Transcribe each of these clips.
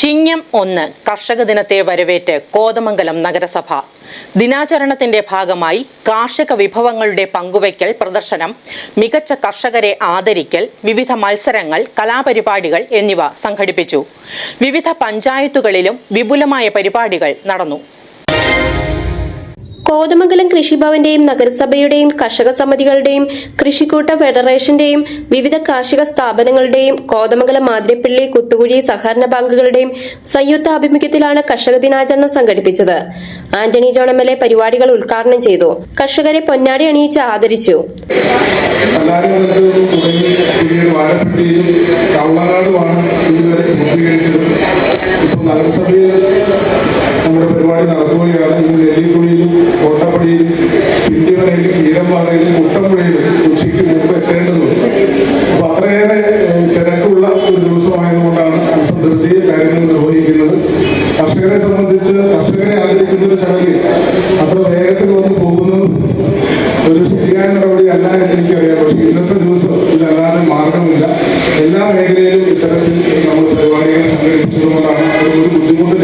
ചിങ്ങം ഒന്ന് കർഷക ദിനത്തെ വരവേറ്റ് കോതമംഗലം നഗരസഭ. ദിനാചരണത്തിന്റെ ഭാഗമായി കാർഷിക വിഭവങ്ങളുടെ പങ്കുവയ്ക്കൽ പ്രദർശനം മികച്ച കർഷകരെ ആദരിക്കൽ വിവിധ മത്സരങ്ങൾ കലാപരിപാടികൾ എന്നിവ സംഘടിപ്പിച്ചു. വിവിധ പഞ്ചായത്തുകളിലും വിപുലമായ പരിപാടികൾ നടന്നു. കോതമംഗലം കൃഷിഭവന്റെയും നഗരസഭയുടെയും കർഷക സമിതികളുടെയും കൃഷിക്കൂട്ട ഫെഡറേഷന്റെയും വിവിധ കാർഷിക സ്ഥാപനങ്ങളുടെയും കോതമംഗലം മാതിരപ്പള്ളി കുത്തുകുഴി സഹകരണ ബാങ്കുകളുടെയും സംയുക്ത ആഭിമുഖ്യത്തിലാണ് കർഷക ദിനാചരണം സംഘടിപ്പിച്ചത്. Antony John M L A പരിപാടികൾ ഉദ്ഘാടനം ചെയ്തു. കർഷകരെ പൊന്നാടി അണിയിച്ച് ആദരിച്ചു. കല്ലാരിമലത്ത് മുമ്പ് എത്തേണ്ടതുണ്ട് അപ്പൊ അത്രയേറെ തിരക്കുള്ള ഒരു ദിവസമായതുകൊണ്ടാണ് അല്പം ധൃതിയിൽ കാര്യങ്ങൾ നിർവഹിക്കുന്നത്. കർഷകരെ സംബന്ധിച്ച് കർഷകരെ ആദരിക്കുന്ന ഒരു ചടങ്ങിൽ അത്ര വേഗത്തിൽ വന്ന് പോകുന്നതും ഒരു ശരിയായ നടപടി അല്ല എന്ന് എനിക്കറിയാം. പക്ഷേ ഇന്നത്തെ ദിവസം ഇതല്ലാതെ മാർഗമില്ല. എല്ലാ മേഖലയിലും ഇത്തരത്തിൽ നമ്മൾ പരിപാടികൾ സംഘടിപ്പിച്ചതുകൊണ്ടാണ് ഒരു ബുദ്ധിമുട്ട്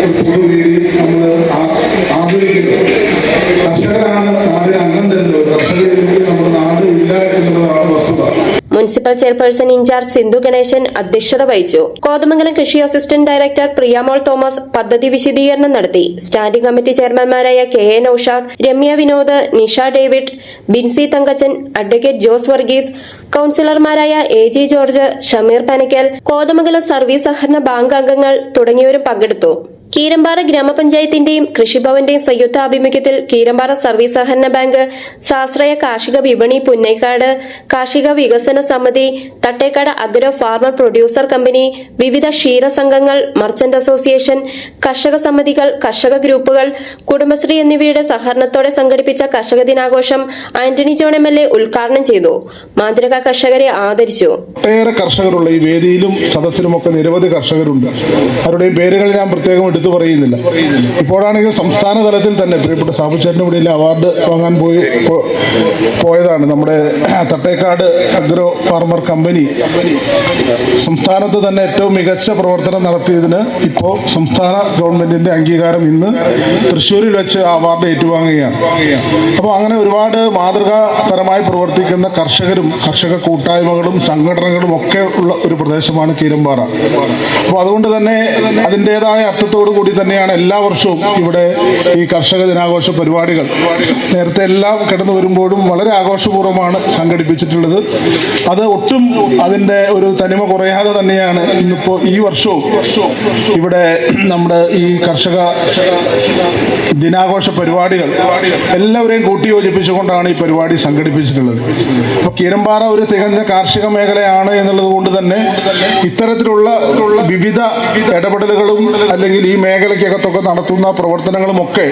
നമ്മൾ municipal chairperson in charge Sindhu Ganesan അധ്യക്ഷത വഹിച്ചു. കോതമംഗലം കൃഷി അസിസ്റ്റന്റ് ഡയറക്ടർ പ്രിയാമോൾ തോമസ് പദ്ധതി വിശദീകരണം നടത്തി. Standing committee ചെയർമാൻമാരായ K A Naushad Ramya Vinod Nisha David Binsy Thankachan advocate Jose Varghese കൌൺസിലർമാരായ A G George Shameer Panakkal Kothamangalam service സഹകരണ ബാങ്ക് അംഗങ്ങൾ തുടങ്ങിയവരും പങ്കെടുത്തു. കീരമ്പാറ ഗ്രാമപഞ്ചായത്തിന്റെയും കൃഷിഭവന്റെയും സംയുക്ത ആഭിമുഖ്യത്തിൽ കീരമ്പാറ സർവീസ് സഹകരണ ബാങ്ക് സാശ്രയ കാർഷിക വിപണി പുന്നൈക്കാട് കാർഷിക വികസന സമിതി Thattekad agro farmer producer company വിവിധ ക്ഷീര സംഘങ്ങൾ മർച്ചന്റ് അസോസിയേഷൻ കർഷക സമിതികൾ കർഷക ഗ്രൂപ്പുകൾ കുടുംബശ്രീ എന്നിവയുടെ സഹകരണത്തോടെ സംഘടിപ്പിച്ച കർഷക ദിനാഘോഷം Antony John M L A ഉദ്ഘാടനം ചെയ്തു. മാതൃകാ കർഷകരെ ആദരിച്ചു. ഒട്ടേറെ കർഷകരുള്ള ഈ വേദിയിലും സദസ്സിലുമൊക്കെ നിരവധി കർഷകരുണ്ട്. അവരുടെയും പേരുകൾ ഞാൻ പ്രത്യേകം എടുത്തു പറയുന്നില്ല. ഇപ്പോഴാണെങ്കിൽ സംസ്ഥാന തലത്തിൽ തന്നെ പ്രിയപ്പെട്ട സാബുചേട്ടന്റെ ഇവിടെ അവാർഡ് വാങ്ങാൻ പോയി പോയതാണ് നമ്മുടെ തട്ടേക്കാട് അഗ്രോ ഫാർമർ കമ്പനി. സംസ്ഥാനത്ത് തന്നെ ഏറ്റവും മികച്ച പ്രവർത്തനം നടത്തിയതിന് ഇപ്പോൾ സംസ്ഥാന ഗവൺമെന്റിന്റെ അംഗീകാരം ഇന്ന് തൃശ്ശൂരിൽ വെച്ച് അവാർഡ് ഏറ്റുവാങ്ങുകയാണ്. അപ്പോൾ അങ്ങനെ ഒരുപാട് മാതൃകാപരമായി പ്രവർത്തിക്കുന്ന കർഷകരും കർഷക കൂട്ടായ്മകളും സംഘടനകളും ഒക്കെ ഉള്ള ഒരു പ്രദേശമാണ് കീരമ്പാറ. അപ്പോൾ അതുകൊണ്ട് തന്നെ അതിന്റെതായ അർത്ഥത്തോടു കൂടി തന്നെയാണ് എല്ലാ വർഷവും ഇവിടെ ഈ കർഷക ദിനാഘോഷ പരിപാടികൾ. നേരത്തെ എല്ലാം കിടന്നു വരുമ്പോഴും വളരെ ആഘോഷപൂർവമാണ് സംഘടിപ്പിച്ചിട്ടുള്ളത്. അത് ഒട്ടും അതിന്റെ ഒരു തനിമ കുറയാതെ തന്നെയാണ് ഇന്നിപ്പോൾ ഈ വർഷവും ഇവിടെ നമ്മുടെ ഈ കർഷക ദിനാഘോഷ പരിപാടികൾ എല്ലാവരെയും കൂട്ടിയോജിപ്പിച്ചുകൊണ്ടാണ് ഈ പരിപാടി സംഘടിപ്പിച്ചിട്ടുള്ളത്. അപ്പോൾ കീരമ്പാറ ഒരു തികഞ്ഞ കാർഷിക മേഖലയാണ്. എന്നുള്ളത് കൊണ്ട് തന്നെ ഇത്തരത്തിലുള്ള വിവിധ ഇടപെടലുകളും അല്ലെങ്കിൽ ഈ മേഖലയ്ക്കകത്തൊക്കെ നടത്തുന്ന പ്രവർത്തനങ്ങളും ഒക്കെ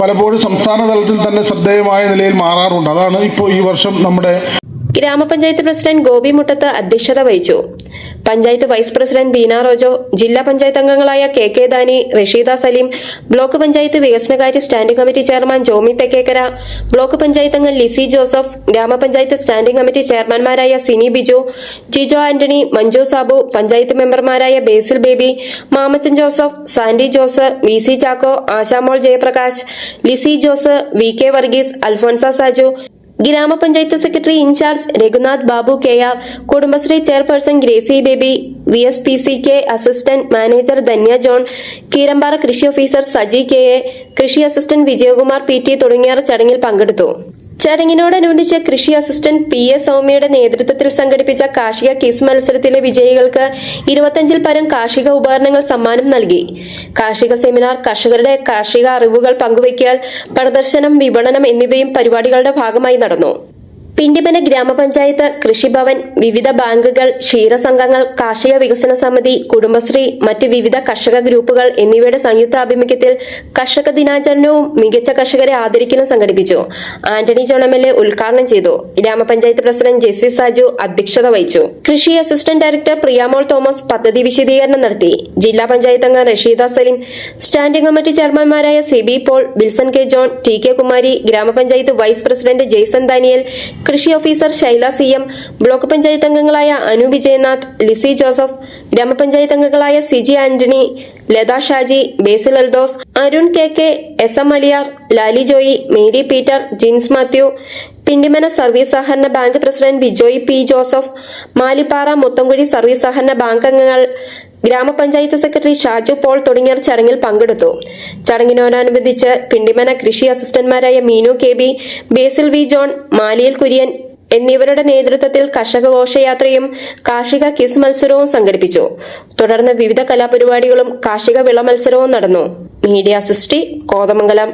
പലപ്പോഴും സംസ്ഥാന തലത്തിൽ തന്നെ ശ്രദ്ധേയമായ നിലയിൽ മാറാറുണ്ട്. അതാണ് ഇപ്പോൾ ഈ വർഷം നമ്മുടെ ഗ്രാമപഞ്ചായത്ത് പ്രസിഡന്റ് ഗോപി മുട്ടത്ത് അധ്യക്ഷത വഹിച്ചു. പഞ്ചായത്ത് വൈസ് പ്രസിഡന്റ് ബീന റോജോ ജില്ലാ പഞ്ചായത്ത് അംഗങ്ങളായ K K Dani Rasheeda Saleem block panchayat വികസനകാര്യ standing committee chairman Jomy Thekkekara block panchayat അംഗം ലിസി ജോസഫ് ഗ്രാമപഞ്ചായത്ത് സ്റ്റാൻഡിംഗ് കമ്മിറ്റി ചെയർമാൻമാരായ സിനി ബിജു ജിജോ ആന്റണി മഞ്ജു സാബു പഞ്ചായത്ത് മെമ്പർമാരായ Basil Baby Mamachan Joseph Sandy Jose V C Chacko Ashamol Jayaprakash Lissy Jose V K Varghese Alphonsa Saju ഗ്രാമപഞ്ചായത്ത് secretary in charge Raghunath Babu K R Kudumbashree chairperson Gracy Baby V S P C K assistant manager Dhanya John Keerampara കൃഷി officer Saji K A കൃഷി assistant Vijayakumar P T തുടങ്ങിയവർ ചടങ്ങിൽ പങ്കെടുത്തു. ചടങ്ങിനോടനുബന്ധിച്ച് കൃഷി assistant P A സൗമ്യയുടെ നേതൃത്വത്തിൽ സംഘടിപ്പിച്ച കാർഷിക കിസ് മത്സരത്തിലെ വിജയികൾക്ക് ഇരുപത്തഞ്ചിൽ പരം കാർഷിക ഉപകരണങ്ങൾ സമ്മാനം നൽകി. കാർഷിക സെമിനാർ കർഷകരുടെ കാർഷിക അറിവുകൾ പങ്കുവയ്ക്കൽ പ്രദർശനം വിപണനം എന്നിവയും പരിപാടികളുടെ ഭാഗമായി നടന്നു. പിണ്ടിമന ഗ്രാമപഞ്ചായത്ത് കൃഷിഭവൻ വിവിധ ബാങ്കുകൾ ക്ഷീരസംഘങ്ങൾ കാർഷിക വികസന സമിതി കുടുംബശ്രീ മറ്റ് വിവിധ കർഷക ഗ്രൂപ്പുകൾ എന്നിവയുടെ സംയുക്ത ആഭിമുഖ്യത്തിൽ കർഷക ദിനാചരണവും മികച്ച കർഷകരെ ആദരിക്കലും സംഘടിപ്പിച്ചു. ആന്റണി ജോൺ എം എൽ ഉദ്ഘാടനം ചെയ്തു. ഗ്രാമപഞ്ചായത്ത് പ്രസിഡന്റ് ജെസി സാജു അധ്യക്ഷത വഹിച്ചു. കൃഷി അസിസ്റ്റന്റ് ഡയറക്ടർ പ്രിയാമോൾ തോമസ് പദ്ധതി വിശദീകരണം നടത്തി. ജില്ലാ പഞ്ചായത്ത് അംഗം Rasheeda Saleem standing committee ചെയർമാൻമാരായ C B Paul Wilson K John T K Kumari ഗ്രാമപഞ്ചായത്ത് വൈസ് പ്രസിഡന്റ് ജെയ്സൺ ദാനിയൽ കൃഷി officer Shaila C M block panchayat അംഗങ്ങളായ അനു വിജയനാഥ് ലിസി ജോസഫ് ഗ്രാമപഞ്ചായത്ത് അംഗങ്ങളായ Siji Antony Latha Shaji Basil Aldos Arun K K S M Aliyar Lali Joy Mary Peter Jins Mathew Pindimana service സഹകരണ bank president Bijoy P Joseph Malippara Muthamkuzhi service സഹകരണ bank അംഗങ്ങൾ ഗ്രാമപഞ്ചായത്ത് secretary Shaju Paul തുടങ്ങിയവർ ചടങ്ങിൽ പങ്കെടുത്തു. ചടങ്ങിനോടനുബന്ധിച്ച് പിണ്ടിമന കൃഷി അസിസ്റ്റന്റ്മാരായ Meenu K B Basil V John Maliyal Kurian എന്നിവരുടെ നേതൃത്വത്തിൽ കർഷക ഘോഷയാത്രയും കാർഷിക കിസ് മത്സരവും സംഘടിപ്പിച്ചു. തുടർന്ന് വിവിധ കലാപരിപാടികളും കാർഷിക വിള മത്സരവും നടന്നു. മീഡിയ സിസ്റ്റി കോതമംഗലം.